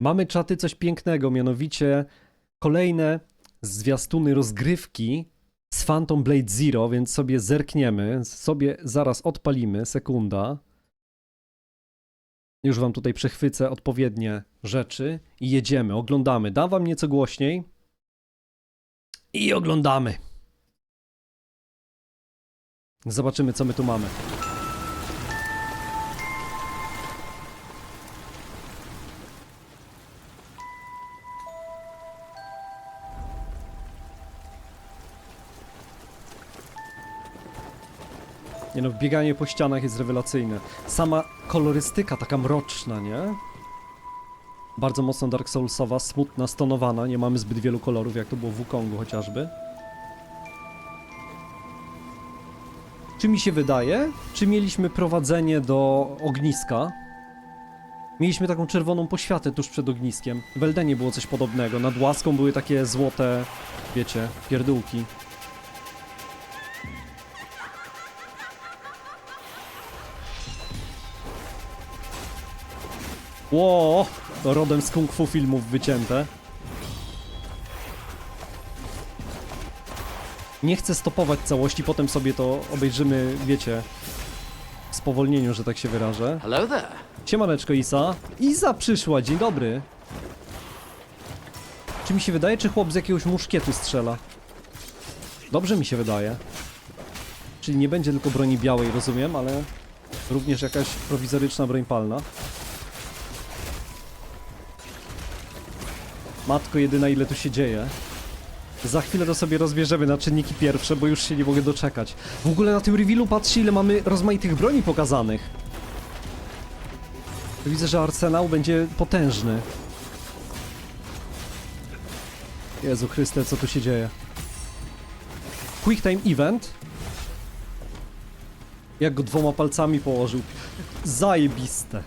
Mamy czaty coś pięknego, mianowicie kolejne zwiastuny rozgrywki z Phantom Blade Zero, więc sobie zerkniemy, sobie zaraz odpalimy, sekunda. Już wam tutaj przechwycę odpowiednie rzeczy i jedziemy, oglądamy. Dam wam nieco głośniej i oglądamy. Zobaczymy, co my tu mamy. Nie no, bieganie po ścianach jest rewelacyjne. Sama kolorystyka taka mroczna, nie? Bardzo mocno Dark Soulsowa, smutna, stonowana, nie mamy zbyt wielu kolorów, jak to było w Wukongu chociażby. Czy mi się wydaje? Czy mieliśmy prowadzenie do ogniska? Mieliśmy taką czerwoną poświatę tuż przed ogniskiem. W Eldenie było coś podobnego. Nad łaską były takie złote, wiecie, pierdółki. Ło, rodem z kung fu filmów wycięte. Nie chcę stopować całości, potem sobie to obejrzymy, wiecie, w spowolnieniu, że tak się wyrażę. Hello there. Siemaneczko Isa. Isa przyszła, dzień dobry. Czy mi się wydaje, czy chłop z jakiegoś muszkietu strzela? Dobrze mi się wydaje. Czyli nie będzie tylko broni białej, rozumiem, ale również jakaś prowizoryczna broń palna. Matko jedyna, ile tu się dzieje. Za chwilę to sobie rozbierzemy na czynniki pierwsze, bo już się nie mogę doczekać. W ogóle na tym revealu patrzcie, ile mamy rozmaitych broni pokazanych. Widzę, że arsenał będzie potężny. Jezu Chryste, co tu się dzieje? Quick time event. Jak go dwoma palcami położył. Zajebiste.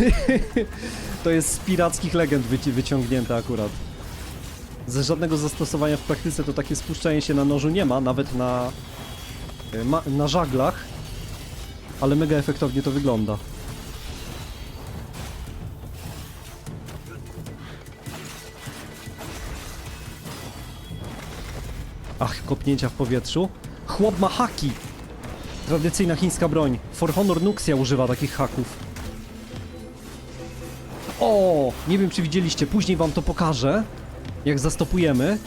to jest z pirackich legend wyci- wyciągnięte akurat. Ze żadnego zastosowania w praktyce to takie spuszczenie się na nożu nie ma, nawet na, ma, na żaglach. Ale mega efektownie to wygląda. Ach, kopnięcia w powietrzu. Chłop ma haki! Tradycyjna chińska broń. For Honor Nuxia używa takich haków. O! Nie wiem, czy widzieliście, później wam to pokażę, jak zastopujemy.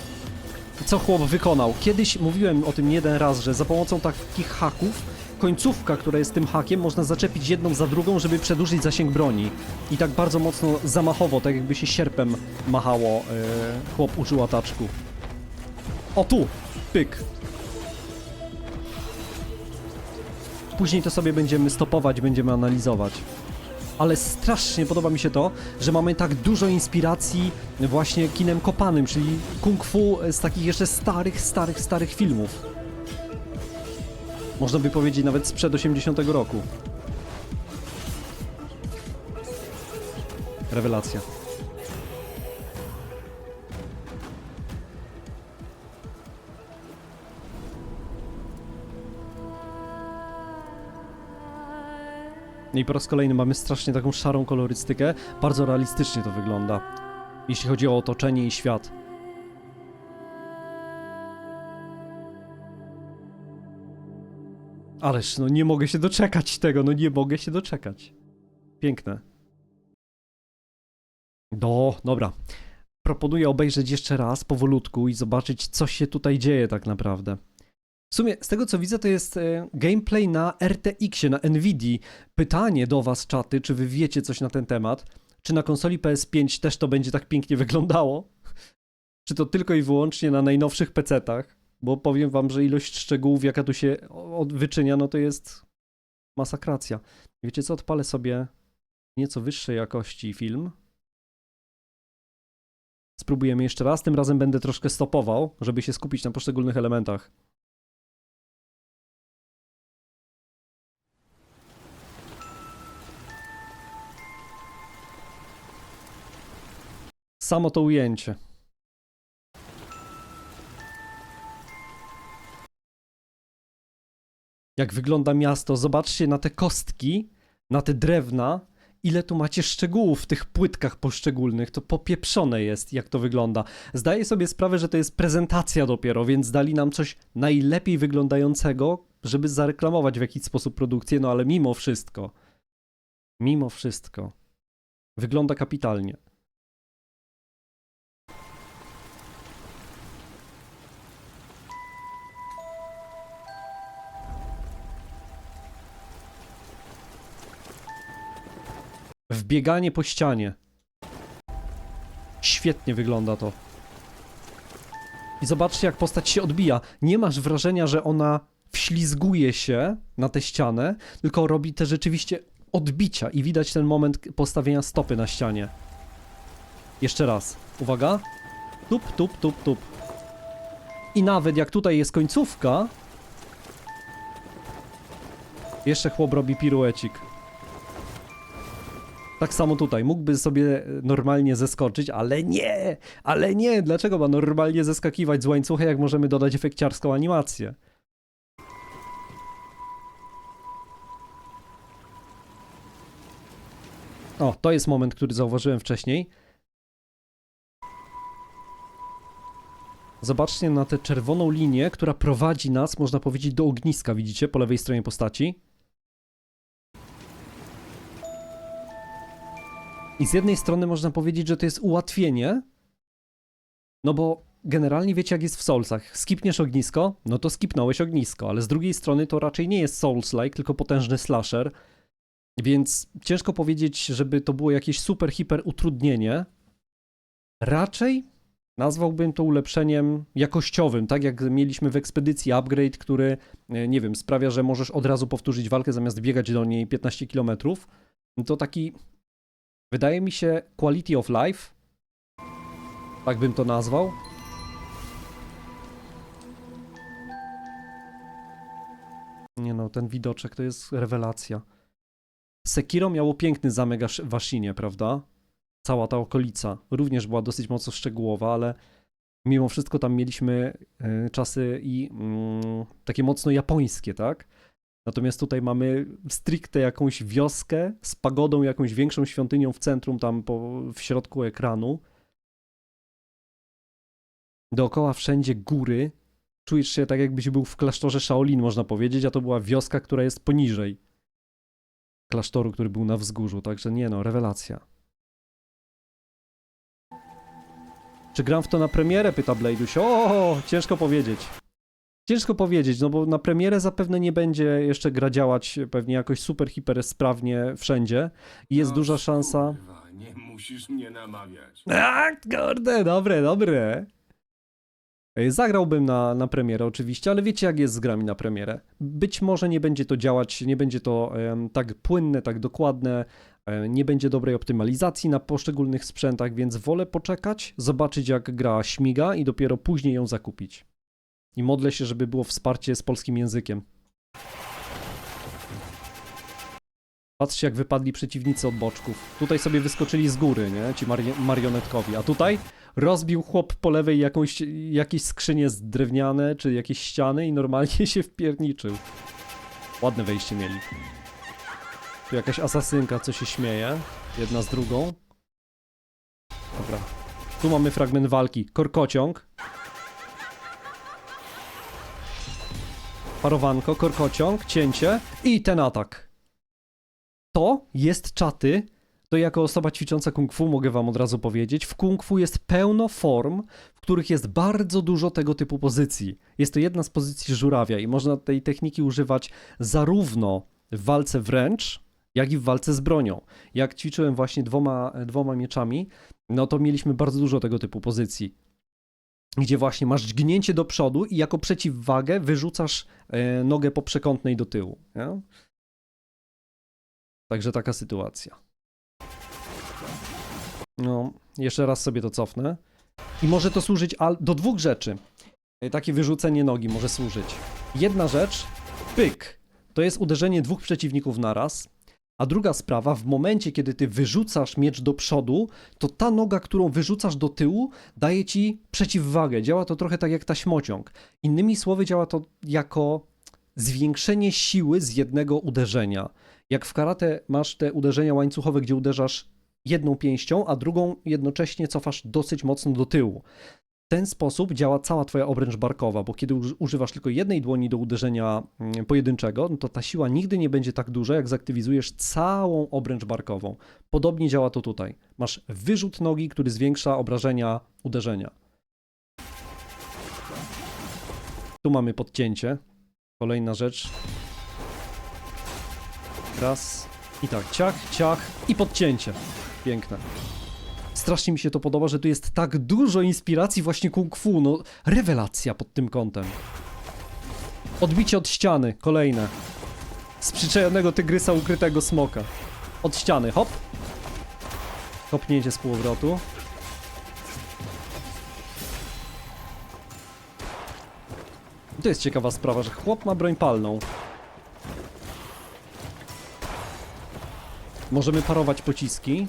Co chłop wykonał. Kiedyś mówiłem o tym jeden raz, że za pomocą takich haków końcówka, która jest tym hakiem, można zaczepić jedną za drugą, żeby przedłużyć zasięg broni. I tak bardzo mocno zamachowo, tak jakby się sierpem machało, yy, chłop użył ataczku. O tu! Pyk. Później to sobie będziemy stopować, będziemy analizować. Ale strasznie podoba mi się to, że mamy tak dużo inspiracji właśnie kinem kopanym, czyli kung fu z takich jeszcze starych, starych, starych filmów. Można by powiedzieć nawet sprzed 80 roku. Rewelacja. I po raz kolejny mamy strasznie taką szarą kolorystykę. Bardzo realistycznie to wygląda. Jeśli chodzi o otoczenie i świat. Ależ, no nie mogę się doczekać tego, no nie mogę się doczekać. Piękne. Do, dobra. Proponuję obejrzeć jeszcze raz powolutku i zobaczyć, co się tutaj dzieje tak naprawdę. W sumie, z tego co widzę, to jest e, gameplay na RTX-ie, na Nvidia. Pytanie do was, czaty, czy wy wiecie coś na ten temat? Czy na konsoli PS5 też to będzie tak pięknie wyglądało? Czy to tylko i wyłącznie na najnowszych PC-tach? Bo powiem wam, że ilość szczegółów, jaka tu się wyczynia, no to jest masakracja. Wiecie co, odpalę sobie nieco wyższej jakości film. Spróbujemy jeszcze raz, tym razem będę troszkę stopował, żeby się skupić na poszczególnych elementach. Samo to ujęcie. Jak wygląda miasto? Zobaczcie na te kostki, na te drewna ile tu macie szczegółów w tych płytkach poszczególnych. To popieprzone jest, jak to wygląda. Zdaję sobie sprawę, że to jest prezentacja dopiero, więc dali nam coś najlepiej wyglądającego, żeby zareklamować w jakiś sposób produkcję, no ale mimo wszystko, mimo wszystko, wygląda kapitalnie. Wbieganie po ścianie. Świetnie wygląda to. I zobaczcie, jak postać się odbija. Nie masz wrażenia, że ona wślizguje się na tę ścianę, tylko robi te rzeczywiście odbicia i widać ten moment postawienia stopy na ścianie. Jeszcze raz. Uwaga. Tup, tup, tup, tup. I nawet jak tutaj jest końcówka, jeszcze chłop robi piruecik. Tak samo tutaj, mógłby sobie normalnie zeskoczyć, ale nie, ale nie, dlaczego ma normalnie zeskakiwać z łańcucha, jak możemy dodać efekciarską animację? O, to jest moment, który zauważyłem wcześniej. Zobaczcie na tę czerwoną linię, która prowadzi nas, można powiedzieć, do ogniska, widzicie, po lewej stronie postaci. I z jednej strony można powiedzieć, że to jest ułatwienie, no bo generalnie wiecie jak jest w Soulsach. Skipniesz ognisko, no to skipnąłeś ognisko, ale z drugiej strony to raczej nie jest Souls-like, tylko potężny slasher, więc ciężko powiedzieć, żeby to było jakieś super, hiper utrudnienie. Raczej nazwałbym to ulepszeniem jakościowym, tak jak mieliśmy w ekspedycji upgrade, który, e, nie wiem, sprawia, że możesz od razu powtórzyć walkę zamiast biegać do niej 15 km. To taki Wydaje mi się quality of life. Tak bym to nazwał. Nie no, ten widoczek to jest rewelacja. Sekiro miało piękny zamek w Ashinie, prawda? Cała ta okolica również była dosyć mocno szczegółowa, ale mimo wszystko tam mieliśmy y, czasy i mm, takie mocno japońskie, tak? Natomiast tutaj mamy stricte jakąś wioskę z pagodą, jakąś większą świątynią w centrum, tam po, w środku ekranu. Dookoła wszędzie góry. Czujesz się tak, jakbyś był w klasztorze Shaolin, można powiedzieć, a to była wioska, która jest poniżej klasztoru, który był na wzgórzu. Także nie no, rewelacja. Czy gram w to na premierę? Pyta Blade'uś. O, ciężko powiedzieć. Ciężko powiedzieć, no bo na premierę zapewne nie będzie jeszcze gra działać pewnie jakoś super, hiper sprawnie wszędzie i jest No, duża szansa... Kurwa, nie musisz mnie namawiać. A, kurde, dobre, dobre. Ej, Zagrałbym na, na premierę oczywiście, ale wiecie jak jest z grami na premierę. Być może nie będzie to działać, nie będzie to em, tak płynne, tak dokładne, e, nie będzie dobrej optymalizacji na poszczególnych sprzętach, więc wolę poczekać, zobaczyć jak gra śmiga i dopiero później ją zakupić. I modlę się, żeby było wsparcie z polskim językiem. Patrzcie, jak wypadli przeciwnicy od boczków. Tutaj sobie wyskoczyli z góry, nie? Ci mari- marionetkowi. A tutaj rozbił chłop po lewej jakąś, jakieś skrzynie drewniane, czy jakieś ściany i normalnie się wpierniczył. Ładne wejście mieli. Tu jakaś asasynka, co się śmieje. Jedna z drugą. Dobra. Tu mamy fragment walki. Korkociąg. Parowanko, korkociąg, cięcie i ten atak. To jest czaty. To jako osoba ćwicząca kung fu mogę wam od razu powiedzieć. W kung fu jest pełno form, w których jest bardzo dużo tego typu pozycji. Jest to jedna z pozycji żurawia i można tej techniki używać zarówno w walce wręcz, jak i w walce z bronią. Jak ćwiczyłem właśnie dwoma, dwoma mieczami, no to mieliśmy bardzo dużo tego typu pozycji gdzie właśnie masz dźgnięcie do przodu i jako przeciwwagę wyrzucasz e, nogę po przekątnej do tyłu. Nie? Także taka sytuacja. No, jeszcze raz sobie to cofnę. I może to służyć do dwóch rzeczy. E, Takie wyrzucenie nogi może służyć. Jedna rzecz, pyk, to jest uderzenie dwóch przeciwników naraz. A druga sprawa, w momencie, kiedy ty wyrzucasz miecz do przodu, to ta noga, którą wyrzucasz do tyłu, daje ci przeciwwagę. Działa to trochę tak jak taśmociąg. Innymi słowy, działa to jako zwiększenie siły z jednego uderzenia. Jak w karate masz te uderzenia łańcuchowe, gdzie uderzasz jedną pięścią, a drugą jednocześnie cofasz dosyć mocno do tyłu. Ten sposób działa cała twoja obręcz barkowa, bo kiedy uż- używasz tylko jednej dłoni do uderzenia mm, pojedynczego, no to ta siła nigdy nie będzie tak duża, jak zaktywizujesz całą obręcz barkową. Podobnie działa to tutaj. Masz wyrzut nogi, który zwiększa obrażenia uderzenia. Tu mamy podcięcie. Kolejna rzecz. Raz. I tak, ciach, ciach i podcięcie. Piękne. Strasznie mi się to podoba, że tu jest tak dużo inspiracji właśnie kung fu. No, rewelacja pod tym kątem. Odbicie od ściany, kolejne. Z przyczajonego tygrysa ukrytego smoka. Od ściany, hop. Kopnięcie z półobrotu. To jest ciekawa sprawa, że chłop ma broń palną. Możemy parować pociski.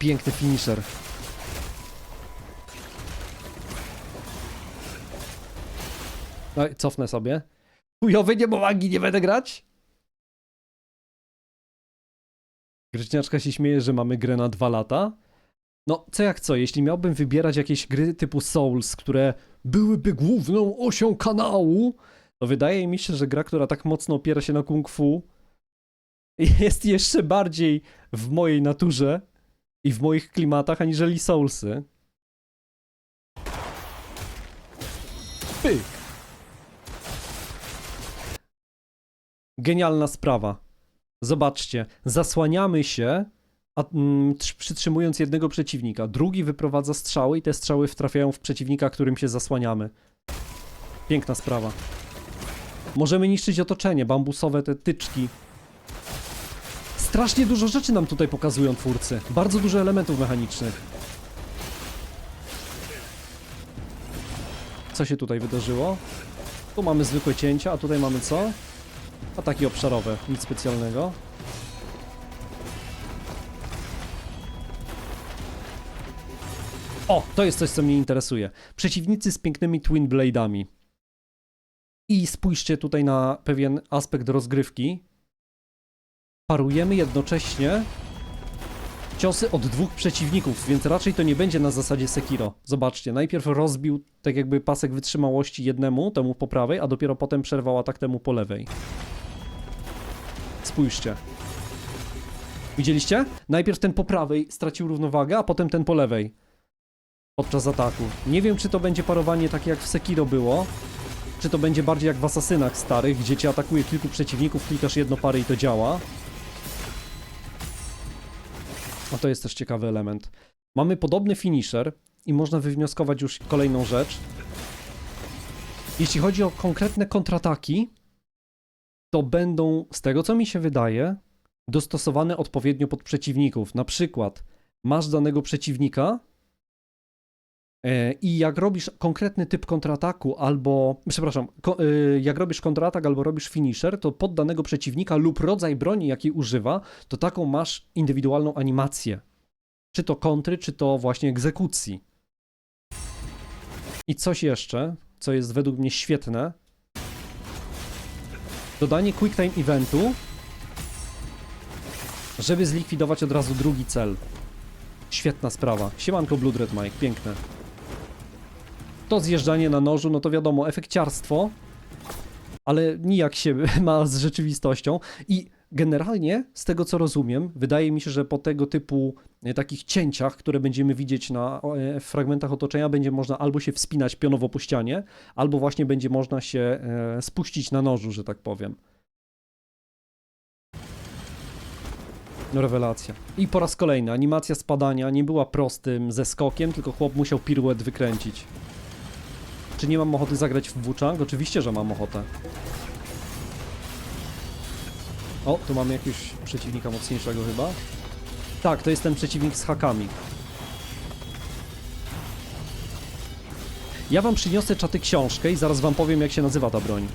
Piękny finisher. No i cofnę sobie. Chujowy nie bo magii nie będę grać? Grzeczniaczka się śmieje, że mamy grę na dwa lata. No, co jak co, jeśli miałbym wybierać jakieś gry typu Souls, które byłyby główną osią kanału, to wydaje mi się, że gra, która tak mocno opiera się na kung fu, jest jeszcze bardziej w mojej naturze i w moich klimatach aniżeli Soulsy. Pyk. Genialna sprawa. Zobaczcie, zasłaniamy się, a, mm, trz- przytrzymując jednego przeciwnika. Drugi wyprowadza strzały i te strzały wtrafiają w przeciwnika, którym się zasłaniamy. Piękna sprawa. Możemy niszczyć otoczenie, bambusowe te tyczki. Strasznie dużo rzeczy nam tutaj pokazują twórcy. Bardzo dużo elementów mechanicznych. Co się tutaj wydarzyło? Tu mamy zwykłe cięcia, a tutaj mamy co? Ataki obszarowe, nic specjalnego. O, to jest coś, co mnie interesuje. Przeciwnicy z pięknymi Twin Blade'ami. I spójrzcie tutaj na pewien aspekt rozgrywki. Parujemy jednocześnie ciosy od dwóch przeciwników, więc raczej to nie będzie na zasadzie Sekiro. Zobaczcie, najpierw rozbił tak jakby pasek wytrzymałości jednemu, temu po prawej, a dopiero potem przerwał atak temu po lewej. Spójrzcie. Widzieliście? Najpierw ten po prawej stracił równowagę, a potem ten po lewej. Podczas ataku. Nie wiem, czy to będzie parowanie takie jak w Sekiro było, czy to będzie bardziej jak w Asasynach starych, gdzie cię atakuje kilku przeciwników, klikasz jedno pary i to działa. A to jest też ciekawy element. Mamy podobny finisher i można wywnioskować już kolejną rzecz. Jeśli chodzi o konkretne kontrataki, to będą, z tego co mi się wydaje, dostosowane odpowiednio pod przeciwników. Na przykład masz danego przeciwnika i jak robisz konkretny typ kontrataku albo, przepraszam, e, jak robisz kontratak albo robisz finisher, to pod danego przeciwnika lub rodzaj broni, jakiej używa, to taką masz indywidualną animację. Czy to kontry, czy to właśnie egzekucji. I coś jeszcze, co jest według mnie świetne, dodanie quick time eventu, żeby zlikwidować od razu drugi cel. Świetna sprawa. Siemanko Blood Red Mike, piękne. To zjeżdżanie na nożu, no to wiadomo, efekciarstwo, ale nijak się ma z rzeczywistością i generalnie, z tego co rozumiem, wydaje mi się, że po tego typu e, takich cięciach, które będziemy widzieć na e, fragmentach otoczenia, będzie można albo się wspinać pionowo po ścianie, albo właśnie będzie można się e, spuścić na nożu, że tak powiem. No rewelacja. I po raz kolejny, animacja spadania nie była prostym ze skokiem, tylko chłop musiał piruet wykręcić. Czy nie mam ochoty zagrać w Wuchang? Oczywiście, że mam ochotę. O, tu mamy jakiegoś przeciwnika mocniejszego chyba. Tak, to jest ten przeciwnik z hakami. Ja wam przyniosę czaty książkę i zaraz wam powiem, jak się nazywa ta broń.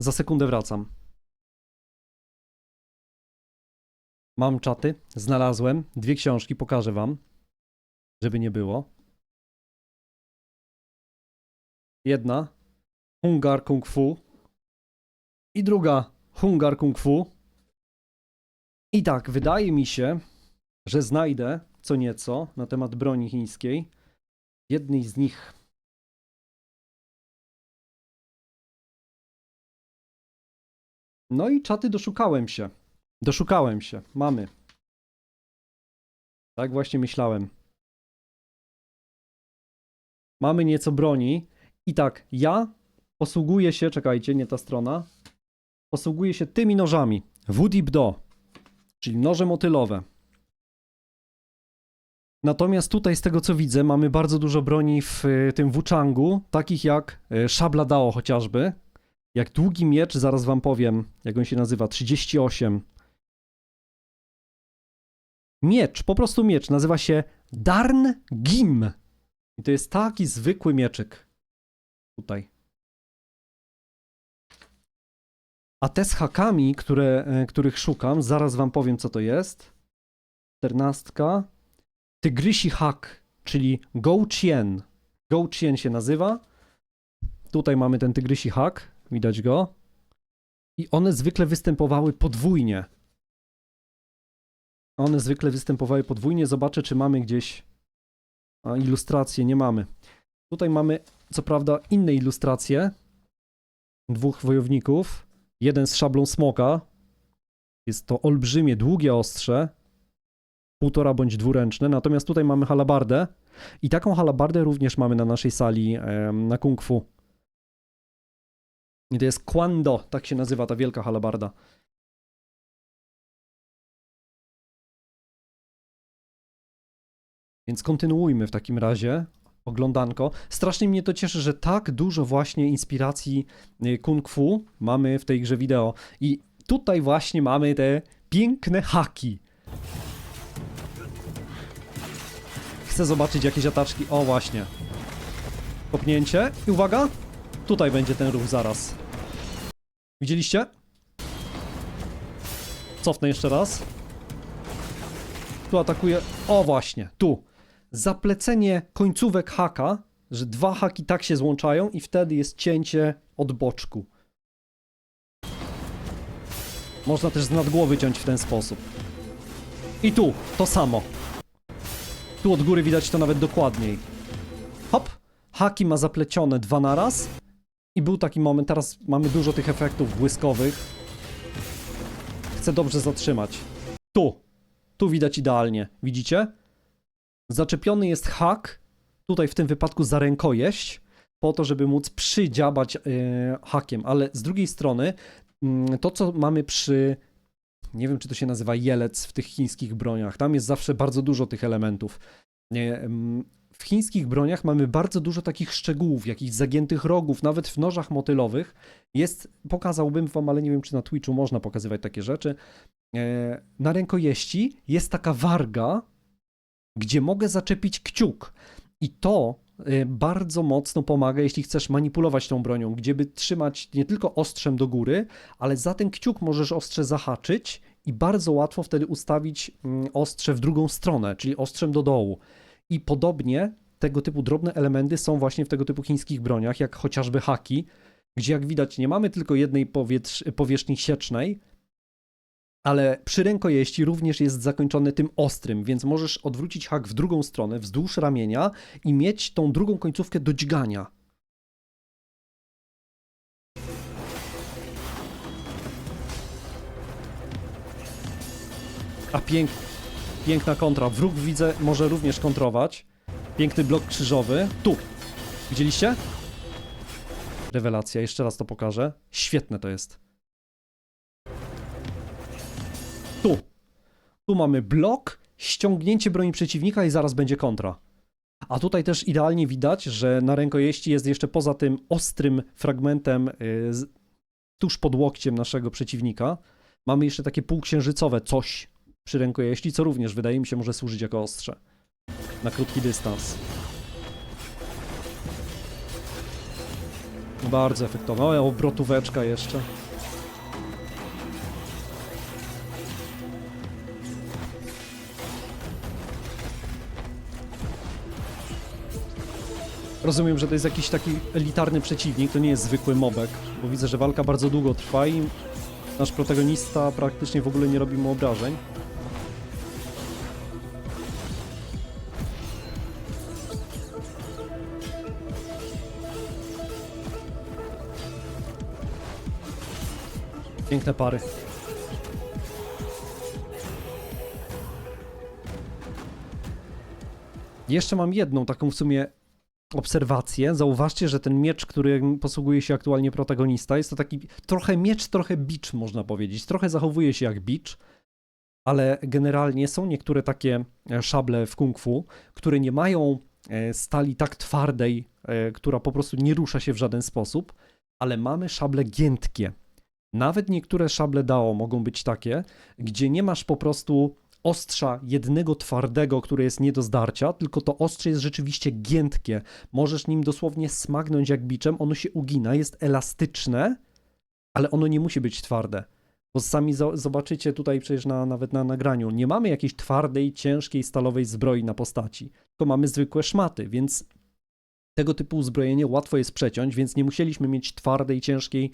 Za sekundę wracam. Mam czaty, znalazłem dwie książki, pokażę wam, żeby nie było. Jedna. Hungar Kung Fu. I druga. Hungar Kung Fu. I tak, wydaje mi się, że znajdę co nieco na temat broni chińskiej. Jednej z nich. No i czaty doszukałem się. Doszukałem się. Mamy. Tak właśnie myślałem. Mamy nieco broni. I tak, ja posługuję się, czekajcie, nie ta strona. Posługuję się tymi nożami. Wudip Do, czyli noże motylowe. Natomiast tutaj, z tego co widzę, mamy bardzo dużo broni w y, tym Wuchangu, takich jak y, szabla Dao chociażby. Jak długi miecz, zaraz wam powiem, jak on się nazywa, 38. Miecz, po prostu miecz, nazywa się Darn Gim. I to jest taki zwykły mieczyk. Tutaj. A te z hakami, które, e, których szukam, zaraz wam powiem, co to jest. Czternastka. Tygrysi hak, czyli Go Chien. Go Chien się nazywa. Tutaj mamy ten tygrysi hak, widać go. I one zwykle występowały podwójnie. One zwykle występowały podwójnie. Zobaczę, czy mamy gdzieś ilustrację. Nie mamy. Tutaj mamy, co prawda, inne ilustracje dwóch wojowników. Jeden z szablą smoka. Jest to olbrzymie, długie ostrze. Półtora bądź dwuręczne. Natomiast tutaj mamy halabardę. I taką halabardę również mamy na naszej sali na kung fu. I to jest Kwando, tak się nazywa ta wielka halabarda. Więc kontynuujmy w takim razie oglądanko. Strasznie mnie to cieszy, że tak dużo właśnie inspiracji y, kung fu mamy w tej grze wideo. I tutaj właśnie mamy te piękne haki. Chcę zobaczyć jakieś ataczki. O, właśnie. Kopnięcie. I uwaga, tutaj będzie ten ruch zaraz. Widzieliście? Cofnę jeszcze raz. Tu atakuje. O, właśnie, tu. Zaplecenie końcówek haka, że dwa haki tak się złączają i wtedy jest cięcie od boczku. Można też z nadgłowy ciąć w ten sposób. I tu, to samo. Tu od góry widać to nawet dokładniej. Hop, haki ma zaplecione dwa naraz. I był taki moment, teraz mamy dużo tych efektów błyskowych. Chcę dobrze zatrzymać. Tu, tu widać idealnie, widzicie? Zaczepiony jest hak, tutaj w tym wypadku za rękojeść, po to, żeby móc przydziabać e, hakiem, ale z drugiej strony mm, to, co mamy przy, nie wiem, czy to się nazywa jelec w tych chińskich broniach, tam jest zawsze bardzo dużo tych elementów. Mm, w chińskich broniach mamy bardzo dużo takich szczegółów, jakichś zagiętych rogów, nawet w nożach motylowych. Jest, pokazałbym wam, ale nie wiem, czy na Twitchu można pokazywać takie rzeczy. E, na rękojeści jest taka warga, gdzie mogę zaczepić kciuk. I to y, bardzo mocno pomaga, jeśli chcesz manipulować tą bronią, gdzie by trzymać nie tylko ostrzem do góry, ale za ten kciuk możesz ostrze zahaczyć i bardzo łatwo wtedy ustawić mm, ostrze w drugą stronę, czyli ostrzem do dołu. I podobnie tego typu drobne elementy są właśnie w tego typu chińskich broniach, jak chociażby haki, gdzie jak widać nie mamy tylko jednej powierzchni siecznej, ale przy rękojeści również jest zakończony tym ostrym, więc możesz odwrócić hak w drugą stronę, wzdłuż ramienia i mieć tą drugą końcówkę do dźgania. A pięk, piękna kontra. Wróg widzę może również kontrować. Piękny blok krzyżowy. Tu. Widzieliście? Rewelacja. Jeszcze raz to pokażę. Świetne to jest. Tu. Tu mamy blok, ściągnięcie broni przeciwnika i zaraz będzie kontra. A tutaj też idealnie widać, że na rękojeści jest jeszcze poza tym ostrym fragmentem y, tuż pod łokciem naszego przeciwnika. Mamy jeszcze takie półksiężycowe coś przy rękojeści, co również wydaje mi się może służyć jako ostrze. Na krótki dystans. Bardzo efektowne. O, obrotóweczka jeszcze. Rozumiem, że to jest jakiś taki elitarny przeciwnik, to nie jest zwykły mobek, bo widzę, że walka bardzo długo trwa i nasz protagonista praktycznie w ogóle nie robi mu obrażeń. Piękne pary. Jeszcze mam jedną taką w sumie obserwację. Zauważcie, że ten miecz, którym posługuje się aktualnie protagonista, jest to taki trochę miecz, trochę bicz, można powiedzieć. Trochę zachowuje się jak bicz, ale generalnie są niektóre takie e, szable w kung fu, które nie mają e, stali tak twardej, e, która po prostu nie rusza się w żaden sposób, ale mamy szable giętkie. Nawet niektóre szable DAO mogą być takie, gdzie nie masz po prostu ostrza jednego twardego, które jest nie do zdarcia, tylko to ostrze jest rzeczywiście giętkie. Możesz nim dosłownie smagnąć jak biczem, ono się ugina, jest elastyczne, ale ono nie musi być twarde. Bo sami zo- zobaczycie tutaj przecież na, nawet na nagraniu, nie mamy jakiejś twardej, ciężkiej, stalowej zbroi na postaci, tylko mamy zwykłe szmaty, więc tego typu uzbrojenie łatwo jest przeciąć, więc nie musieliśmy mieć twardej, ciężkiej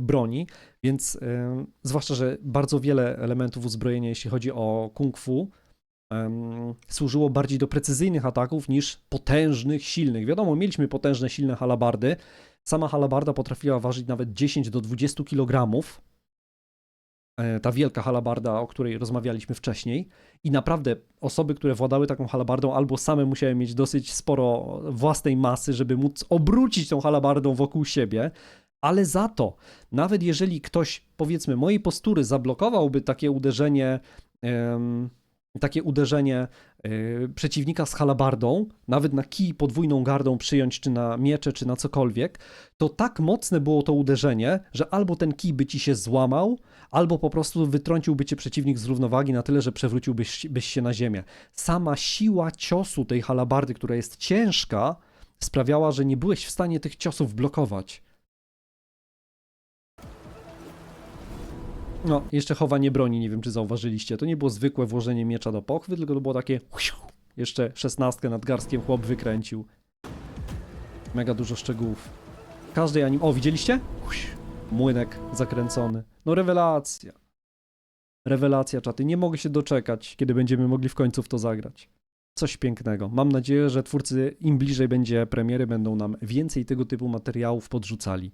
broni, więc e, zwłaszcza, że bardzo wiele elementów uzbrojenia, jeśli chodzi o kung fu, służyło bardziej do precyzyjnych ataków niż potężnych, silnych. Wiadomo, mieliśmy potężne, silne halabardy. Sama halabarda potrafiła ważyć nawet 10 do 20 kg. E, Ta wielka halabarda, o której rozmawialiśmy wcześniej. I naprawdę osoby, które władały taką halabardą, albo same musiały mieć dosyć sporo własnej masy, żeby móc obrócić tą halabardą wokół siebie, ale za to, nawet jeżeli ktoś, powiedzmy, mojej postury zablokowałby takie uderzenie, takie uderzenie e, przeciwnika z halabardą, nawet na kij podwójną gardą przyjąć, czy na miecze, czy na cokolwiek, to tak mocne było to uderzenie, że albo ten kij by ci się złamał, albo po prostu wytrąciłby cię przeciwnik z równowagi na tyle, że przewróciłbyś byś się na ziemię. Sama siła ciosu tej halabardy, która jest ciężka, sprawiała, że nie byłeś w stanie tych ciosów blokować. No, jeszcze chowanie broni, nie wiem czy zauważyliście. To nie było zwykłe włożenie miecza do pochwy, tylko to było takie. Jeszcze szesnastkę nad garstkiem chłop wykręcił. Mega dużo szczegółów. Każdej anim. O, widzieliście? Młynek zakręcony. No, rewelacja. Rewelacja, czaty. Nie mogę się doczekać, kiedy będziemy mogli w końcu w to zagrać. Coś pięknego. Mam nadzieję, że twórcy im bliżej będzie premiery, będą nam więcej tego typu materiałów podrzucali.